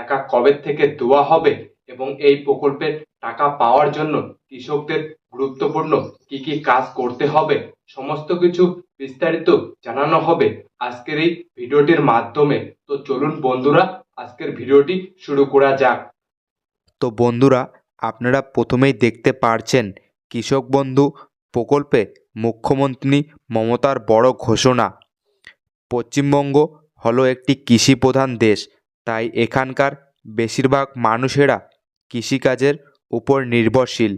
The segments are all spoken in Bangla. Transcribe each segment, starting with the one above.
টাকা কবে থেকে দেওয়া হবে এবং এই প্রকল্পের টাকা পাওয়ার জন্য কৃষকদের গুরুত্বপূর্ণ কি কি কাজ করতে হবে, সমস্ত কিছু বিস্তারিত জানানো হবে আজকের এই ভিডিওটির মাধ্যমে। তো চলুন বন্ধুরা, আজকের ভিডিওটি শুরু করা যাক। তো বন্ধুরা, আপনারা প্রথমেই দেখতে পারছেন কৃষক বন্ধু প্রকল্পে মুখ্যমন্ত্রী মমতার বড় ঘোষণা। পশ্চিমবঙ্গ হলো একটি কৃষি প্রধান দেশ। তাই এখানকার বেশিরভাগ মানুষেরা কৃষিকাজের উপর নির্ভরশীল।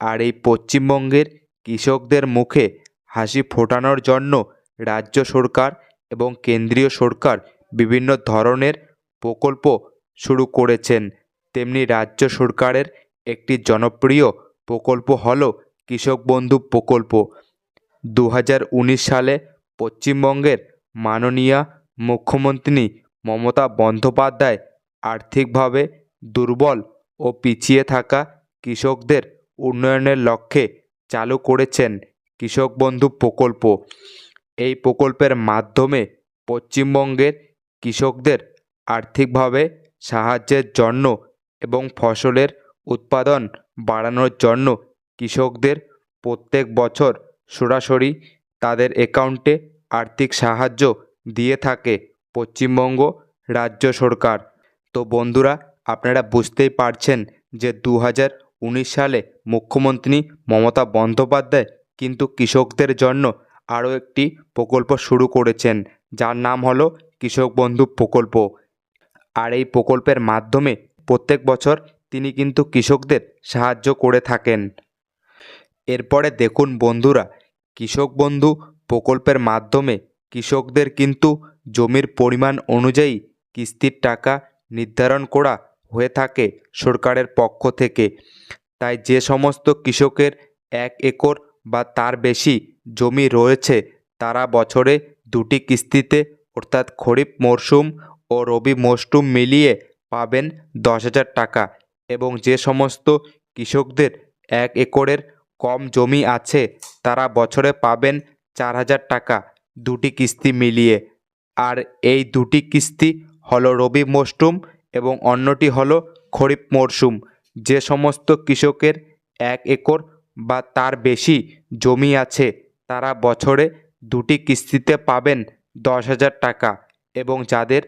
আর এই পশ্চিমবঙ্গের কৃষকদের মুখে হাসি ফোটানোর জন্য রাজ্য সরকার এবং কেন্দ্রীয় সরকার বিভিন্ন ধরনের প্রকল্প শুরু করেছেন। তেমনি রাজ্য সরকারের একটি জনপ্রিয় প্রকল্প হল কৃষক বন্ধু প্রকল্প। দু হাজার উনিশ সালে পশ্চিমবঙ্গের মাননীয় মুখ্যমন্ত্রী মমতা বন্দ্যোপাধ্যায় আর্থিকভাবে দুর্বল ও পিছিয়ে থাকা কৃষকদের উন্নয়নের লক্ষ্যে চালু করেছেন কৃষক বন্ধু প্রকল্প। এই প্রকল্পের মাধ্যমে পশ্চিমবঙ্গের কৃষকদের আর্থিকভাবে সাহায্যের জন্য এবং ফসলের উৎপাদন বাড়ানোর জন্য কৃষকদের প্রত্যেক বছর সরাসরি তাদের অ্যাকাউন্টে আর্থিক সাহায্য দিয়ে থাকে। পশ্চিমবঙ্গ রাজ্য সরকার। তো বন্ধুরা, আপনারা বুঝতেই পারছেন যে দু হাজার উনিশ সালে মুখ্যমন্ত্রী মমতা বন্দ্যোপাধ্যায় কিন্তু কৃষকদের জন্য আরও একটি প্রকল্প শুরু করেছেন, যার নাম হলো কৃষক বন্ধু প্রকল্প। আর এই প্রকল্পের মাধ্যমে প্রত্যেক বছর তিনি কিন্তু কৃষকদের সাহায্য করে থাকেন। এরপরে দেখুন বন্ধুরা, কৃষক বন্ধু প্রকল্পের মাধ্যমে কৃষকদের কিন্তু জমির পরিমাণ অনুযায়ী কিস্তির টাকা নির্ধারণ করা হয়ে থাকে সরকারের পক্ষ থেকে। তাই যে সমস্ত কৃষকের এক একর বা তার বেশি জমি রয়েছে, তারা বছরে দুটি কিস্তিতে, অর্থাৎ খরিফ মরশুম ও রবি মরশুম মিলিয়ে পাবেন দশ হাজার টাকা এবং যে সমস্ত কৃষকদের এক একরের কম জমি আছে, তারা বছরে পাবেন চার হাজার টাকা দুটি কিস্তি মিলিয়ে। আর এই দুটি কিস্তি হলো রবি মরশুম এবং অন্যটি হলো খরিফ মরশুম যে সমস্ত কৃষকের এক একর বা তার বেশি জমি আছে, তারা বছরে দুটি কিস্তিতে পাবেন দশ হাজার টাকা এবং যাদের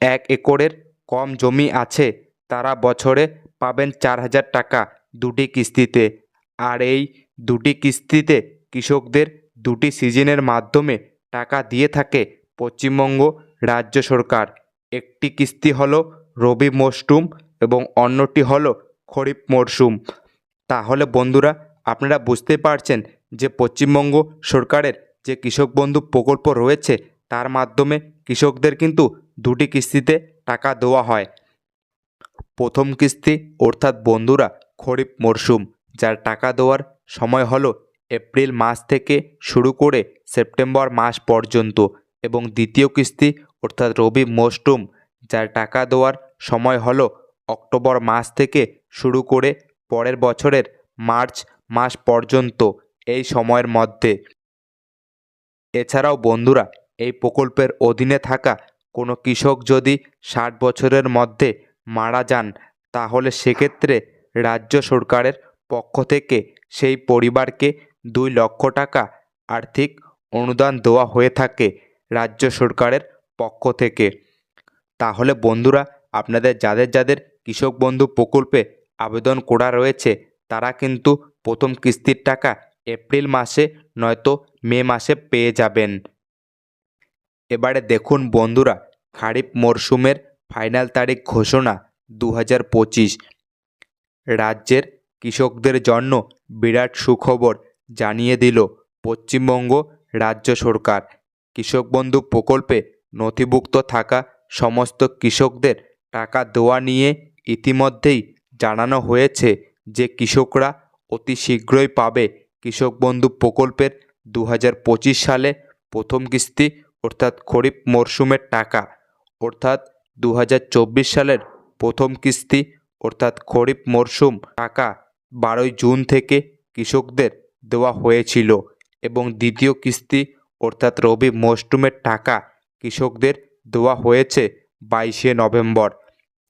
এক একরের কম জমি আছে, তারা বছরে পাবেন চার হাজার টাকা দুটি কিস্তিতে। আর এই দুটি কিস্তিতে কৃষকদের দুটি সিজনের মাধ্যমে টাকা দিয়ে থাকে পশ্চিমবঙ্গ রাজ্য সরকার। একটি কিস্তি হল রবি মরশুম এবং অন্যটি হল খরিফ মরশুম তাহলে বন্ধুরা, আপনারা বুঝতে পারছেন যে পশ্চিমবঙ্গ সরকারের যে কৃষক বন্ধু প্রকল্প রয়েছে, তার মাধ্যমে কৃষকদের কিন্তু দুটি কিস্তিতে টাকা দেওয়া হয়। প্রথম কিস্তি অর্থাৎ বন্ধুরা, খরিফ মরশুম যার টাকা দেওয়ার সময় হলো এপ্রিল মাস থেকে শুরু করে সেপ্টেম্বর মাস পর্যন্ত। এবং দ্বিতীয় কিস্তি, অর্থাৎ রবি মরশুম যার টাকা দেওয়ার সময় হলো অক্টোবর মাস থেকে শুরু করে পরের বছরের মার্চ মাস পর্যন্ত এই সময়ের মধ্যে। এছাড়াও বন্ধুরা, এই প্রকল্পের অধীনে থাকা কোনো কৃষক যদি ষাট বছরের মধ্যে মারা যান, তাহলে সেক্ষেত্রে রাজ্য সরকারের পক্ষ থেকে সেই পরিবারকে দুই লক্ষ টাকা আর্থিক অনুদান দেওয়া হয়ে থাকে। রাজ্য সরকারের পক্ষ থেকে। তাহলে বন্ধুরা, আপনাদের যাদের যাদের কৃষক বন্ধু প্রকল্পে আবেদন করা রয়েছে, তারা কিন্তু প্রথম কিস্তির টাকা এপ্রিল মাসে নয়তো মে মাসে পেয়ে যাবেন। এবারে দেখুন বন্ধুরা, খারিফ মরশুমের ফাইনাল তারিখ ঘোষণা দু হাজার পঁচিশ। রাজ্যের কৃষকদের জন্য বিরাট সুখবর জানিয়ে দিল পশ্চিমবঙ্গ রাজ্য সরকার। কৃষক বন্ধু প্রকল্পে নথিভুক্ত থাকা সমস্ত কৃষকদের টাকা দেওয়া নিয়ে ইতিমধ্যেই জানানো হয়েছে যে কৃষকরা অতি শীঘ্রই পাবে। কৃষক বন্ধু প্রকল্পের দু হাজার পঁচিশ সালে প্রথম কিস্তি, অর্থাৎ খরিফ মরশুমের টাকা, অর্থাৎ দু হাজার চব্বিশ সালের প্রথম কিস্তি, অর্থাৎ খরিফ মরশুম টাকা বারোই জুন থেকে কৃষকদের দেওয়া হয়েছিল এবং দ্বিতীয় কিস্তি অর্থাৎ রবি মরশুমের টাকা কৃষকদের দেওয়া হয়েছে বাইশে নভেম্বর।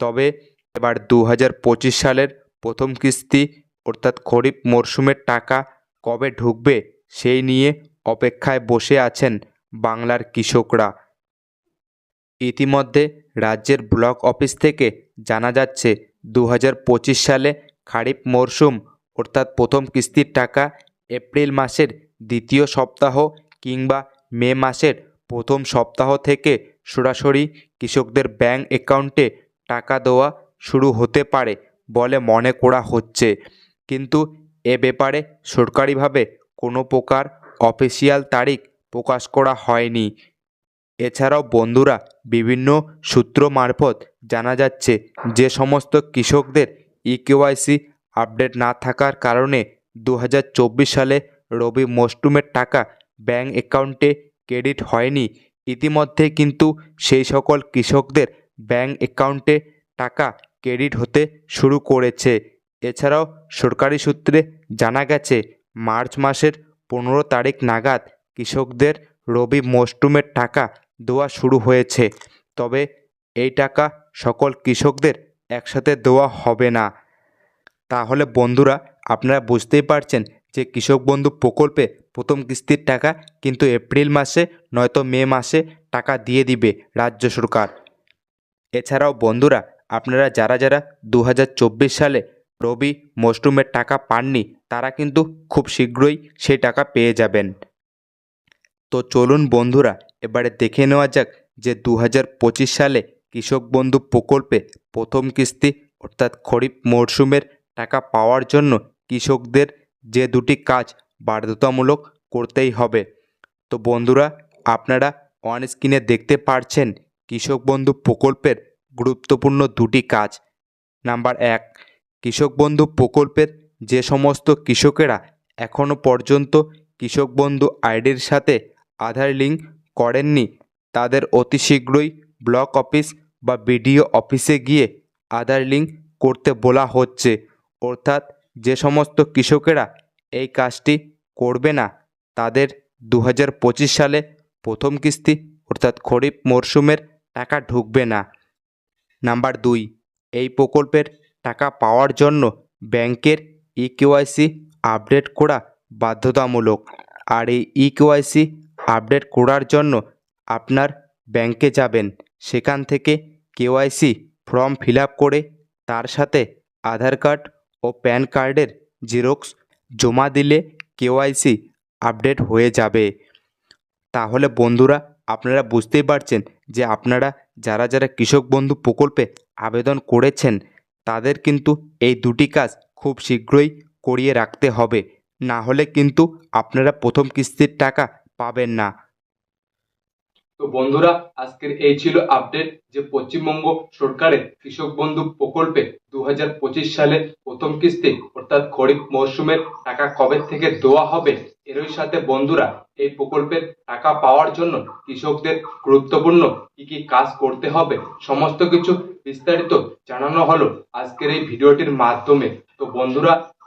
তবে এবার দু হাজার পঁচিশ সালের প্রথম কিস্তি অর্থাৎ খরিফ মরশুমের টাকা কবে ঢুকবে সেই নিয়ে অপেক্ষায় বসে আছেন বাংলার কৃষকরা। ইতিমধ্যে রাজ্যের ব্লক অফিস থেকে জানা যাচ্ছে দু হাজার পঁচিশ সালে খারিফ মরশুম অর্থাৎ প্রথম কিস্তির টাকা এপ্রিল মাসের দ্বিতীয় সপ্তাহ কিংবা মে মাসের প্রথম সপ্তাহ থেকে সরাসরি কৃষকদের ব্যাংক অ্যাকাউন্টে টাকা দেওয়া শুরু হতে পারে বলে মনে করা হচ্ছে। কিন্তু এ ব্যাপারে সরকারিভাবে কোনো প্রকার অফিসিয়াল তারিখ প্রকাশ করা হয়নি। এছাড়াও বন্ধুরা বিভিন্ন সূত্র মারফত জানা যাচ্ছে যে সমস্ত কৃষকদের ইকেওয়াইসি আপডেট না থাকার কারণে দু হাজার চব্বিশ সালে রবি মরশুমের টাকা ব্যাংক অ্যাকাউন্টে ক্রেডিট হয়নি। ইতিমধ্যে কিন্তু সেই সকল কৃষকদের ব্যাঙ্ক অ্যাকাউন্টে টাকা ক্রেডিট হতে শুরু করেছে। এছাড়াও সরকারি সূত্রে জানা গেছে, মার্চ মাসের পনেরো তারিখ নাগাদ কৃষকদের রবি মরশুমের টাকা দেওয়া শুরু হয়েছে। তবে এই টাকা সকল কৃষকদের একসাথে দেওয়া হবে না। তাহলে বন্ধুরা, আপনারা বুঝতেই পারছেন যে কৃষক বন্ধু প্রকল্পে প্রথম কিস্তির টাকা কিন্তু এপ্রিল মাসে নয়তো মে মাসে টাকা দিয়ে দিবে রাজ্য সরকার। এছাড়াও বন্ধুরা, আপনারা যারা যারা দু হাজার চব্বিশ সালে রবি মরশুমের টাকা পাননি, তারা কিন্তু খুব শীঘ্রই সেই টাকা পেয়ে যাবেন। তো চলুন বন্ধুরা, এবারে দেখে নেওয়া যাক যে দু হাজার পঁচিশ সালে কৃষক বন্ধু প্রকল্পে প্রথম কিস্তি অর্থাৎ খরিফ মরশুমের টাকা পাওয়ার জন্য কৃষকদের যে দুটি কাজ বাধ্যতামূলক করতেই হবে। তো বন্ধুরা, আপনারা অন স্ক্রিনে দেখতে পারছেন কৃষক বন্ধু প্রকল্পের গুরুত্বপূর্ণ দুটি কাজ। নাম্বার এক, কৃষক বন্ধু প্রকল্পের যে সমস্ত কৃষকেরা এখনও পর্যন্ত কৃষক বন্ধু আইডির সাথে আধার লিঙ্ক করেননি, তাদের অতি শীঘ্রই ব্লক অফিস বা বিডিও অফিসে গিয়ে আধার লিঙ্ক করতে বলা হচ্ছে। অর্থাৎ যে সমস্ত কৃষকেরা এই কাজটি করবে না, তাদের দু হাজার পঁচিশ সালে প্রথম কিস্তি অর্থাৎ খরিফ মরশুমের টাকা ঢুকবে না। নাম্বার দুই, এই প্রকল্পের টাকা পাওয়ার জন্য ব্যাংকের ইকেওয়াইসি আপডেট করা বাধ্যতামূলক। আর এই ইকেওয়াইসি আপডেট করার জন্য আপনার ব্যাংকে যাবেন, সেখান থেকে কেওয়াইসি ফর্ম ফিল করে তার সাথে আধার কার্ড ও প্যান কার্ডের জেরক্স জমা দিলে কেওয়াইসি আপডেট হয়ে যাবে। তাহলে বন্ধুরা, আপনারা বুঝতেই পারছেন যে আপনারা যারা যারা কৃষক বন্ধু প্রকল্পে আবেদন করেছেন, তাদের কিন্তু এই দুটি কাজ খুব শীঘ্রই করিয়ে রাখতে হবে। না হলে কিন্তু আপনারা প্রথম কিস্তির টাকা পাবেন না। তো বন্ধুরা, আজকের এই ছিল আপডেট যে পশ্চিমবঙ্গ সরকারের কৃষক বন্ধু প্রকল্পে দু সালে প্রথম কিস্তি, অর্থাৎ খরিফ মরশুমের টাকা কবে থেকে দেওয়া হবে, এরই সাথে বন্ধুরা, এই প্রকল্পের টাকা পাওয়ার জন্য কৃষকদের গুরুত্বপূর্ণ কি কি কাজ করতে হবে, সমস্ত কিছু বিস্তারিত জানানো হলো আজকের এই ভিডিওটির মাধ্যমে। তো বন্ধুরা